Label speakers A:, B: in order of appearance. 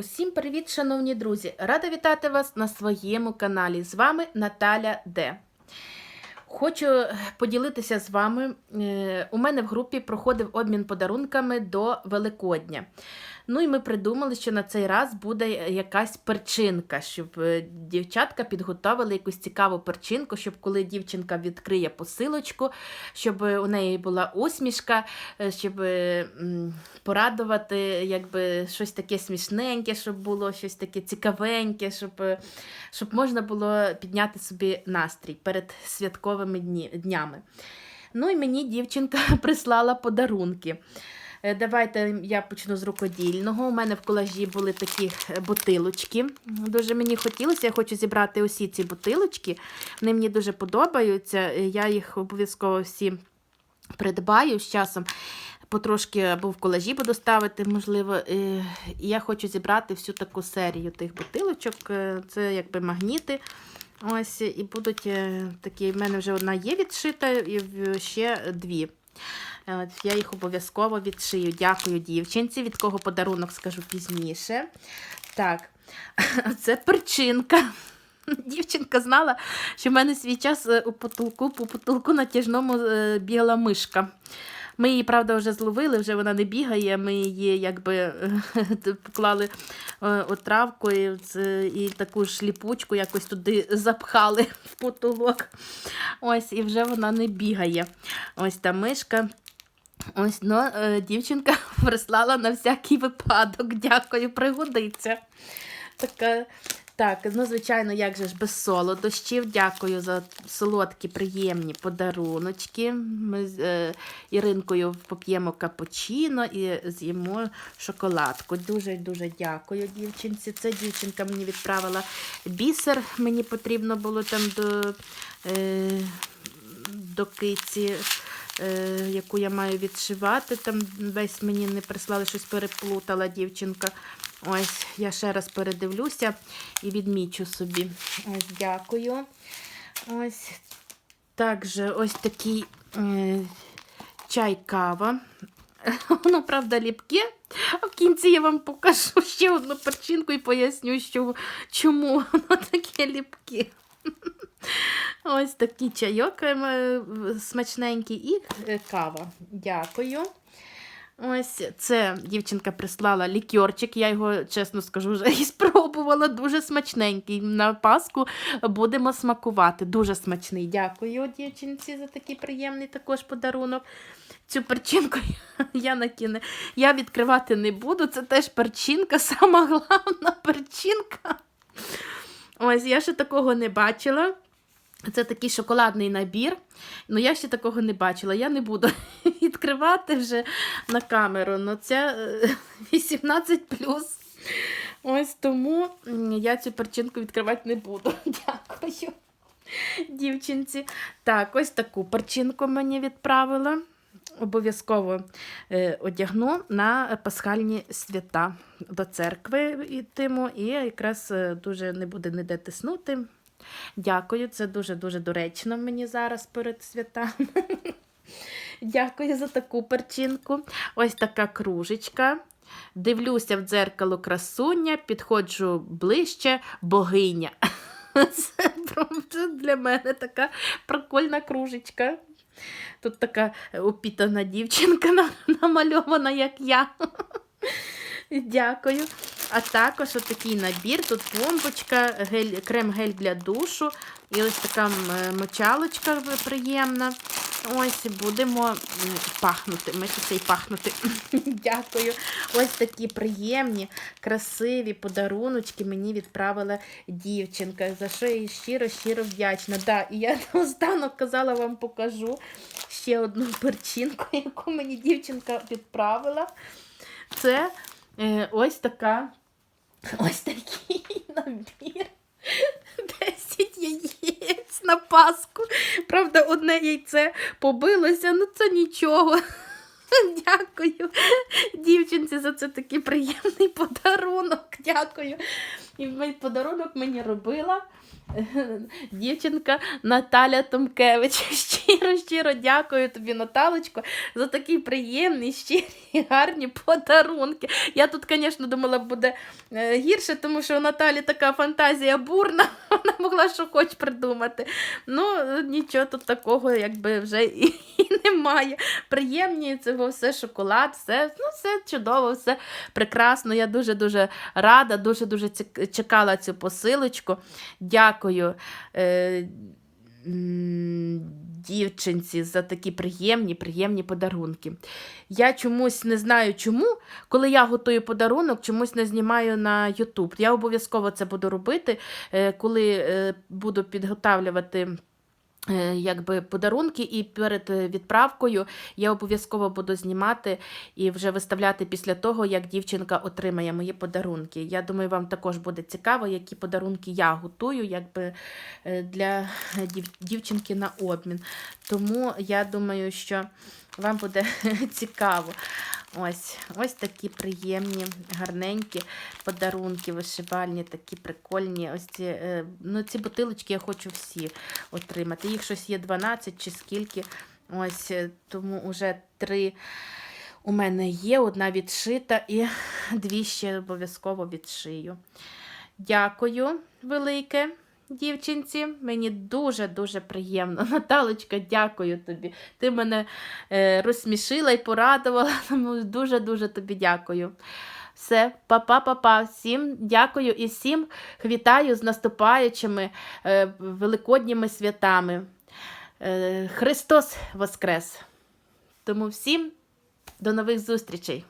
A: Усім привіт, шановні друзі! Рада вітати вас на своєму каналі. З вами Наталя Д. Хочу поділитися з вами. е, У мене в групі проходив обмін подарунками до Великодня. Ну і ми придумали, що на цей раз буде якась перчинка, щоб е, дівчатка підготовили якусь цікаву перчинку, щоб коли дівчинка відкриє посилочку, щоб у неї була усмішка, е, щоб е, порадувати якби, щось таке смішненьке, щоб було щось таке цікавеньке, щоб, е, щоб можна було підняти собі настрій перед святковими дні, днями. Ну і мені дівчинка прислала подарунки. Е, Давайте я почну з рукодільного. У мене в колажі були такі е, бутилочки. Дуже мені хотілося, я хочу зібрати усі ці бутилочки. Вони мені дуже подобаються. е, Я їх обов'язково всі придбаю з часом. Потрошки або в колажі буду ставити, можливо. я хочу зібрати всю таку серію тих бутилочок. Це якби магніти. Ось, і будуть е, такі. В мене вже одна є відшита, і ще дві. Е, я їх обов'язково відшию. Дякую дівчинці. Від кого подарунок скажу пізніше. Так, це перчинка. Дівчинка знала, що в мене свій час е, у потолку, по потолку натяжному бігала мишка. Ми її, правда, вже зловили, вже вона не бігає. Ми її якби поклали е, отравку і, і таку ж ліпучку якось туди запхали в потолок. Ось, і вже вона не бігає. Ось та мишка. Ось, ну, е, дівчинка прислала на всякий випадок. Дякую, пригодиться. Така, так, ну, звичайно, як же ж без солодощів. Дякую за солодкі, приємні подаруночки. Ми з е, Іринкою поп'ємо капучино і з'їмо шоколадку. Дуже-дуже дякую дівчинці. Це дівчинка мені відправила бісер. Мені потрібно було там до, е, до киці. Е, яку я маю відшивати, там весь мені не прислали, щось переплутала дівчинка. Ось, я ще раз передивлюся і відмічу собі. Ось, дякую. Ось. Також ось такий е, чай кава. Воно, правда, ліпке. А в кінці я вам покажу ще одну перчинку і поясню, що, чому воно таке ліпке. Ось такий чайок е, смачненький і е, кава. Дякую. Ось це дівчинка прислала лікерчик. Я його, чесно скажу, вже і спробувала. Дуже смачненький. На Пасху будемо смакувати. Дуже смачний. Дякую дівчинці за такий приємний також подарунок. Цю перчинку я накине. Я відкривати не буду. Це теж перчинка, сама головна перчинка. Ось я ще такого не бачила. Це такий шоколадний набір. Ну, я ще такого не бачила. Я не буду відкривати вже на камеру. Ну, це е, 18 Ось тому я цю перчинку відкривати не буду. Дякую, дівчинці. Так, ось таку перчинку мені відправила. Обов'язково е, одягну на пасхальні свята до церкви йтиму, і якраз е, дуже не буде ніде тиснути. Дякую, це дуже-дуже доречно мені зараз перед святами. Дякую за таку перчинку. Ось така кружечка. Дивлюся в дзеркало красуня, підходжу ближче богиня. Це для мене така прикольна кружечка. Тут така опітана дівчинка намальована, як я. Дякую. А також отакий набір. Тут пломбочка, крем-гель для душу. І ось така мочалочка приємна. Ось будемо пахнути. Митися і пахнути. Дякую. Ось такі приємні, красиві подаруночки мені відправила дівчинка. За що я їй щиро-щиро вдячна. Да, і я останок казала вам покажу ще одну перчинку, яку мені дівчинка відправила. Це е, ось така. Ось такий набір. 10 яєць на Пасху. Правда, одне яйце побилося, ну це нічого. Дякую дівчинці за це такий приємний подарунок. Дякую. І подарунок мені робила дівчинка Наталя Томкевич. Щиро, щиро дякую тобі, Наталочко, за такі приємні, щирі, гарні подарунки. Я тут, звісно, думала, буде е, гірше, тому що у Наталі така фантазія бурна, вона могла що хоч придумати. Ну, нічого тут такого, якби вже і немає. Приємні цього все шоколад, все, ну, все чудово, все прекрасно. Я дуже-дуже рада, дуже-дуже чекала цю посилочку. Дякую. Е, Дівчинці за такі приємні, приємні подарунки. Я чомусь не знаю чому, коли я готую подарунок, чомусь не знімаю на YouTube. Я обов'язково це буду робити, е, коли е, буду підготавлювати. Е, Якби подарунки, і перед е, відправкою я обов'язково буду знімати і вже виставляти після того, як дівчинка отримає мої подарунки. Я думаю, вам також буде цікаво, які подарунки я готую, якби е, для дів- дівчинки на обмін. Тому я думаю, що вам буде цікаво. Ось, ось такі приємні, гарненькі подарунки, вишивальні, такі прикольні. Ось ці, е, ну, ці бутилочки я хочу всі отримати. Їх щось є 12 чи скільки. Ось е, тому вже три у мене є, одна відшита і дві ще обов'язково відшию. Дякую велике. Дівчинці, мені дуже-дуже приємно. Наталочка, дякую тобі. Ти мене е, розсмішила і порадувала. Тому дуже-дуже тобі дякую. Все, па-па-па-па. Всім дякую і всім вітаю з наступаючими е, великодніми святами. Е, Христос Воскрес! Тому всім до нових зустрічей!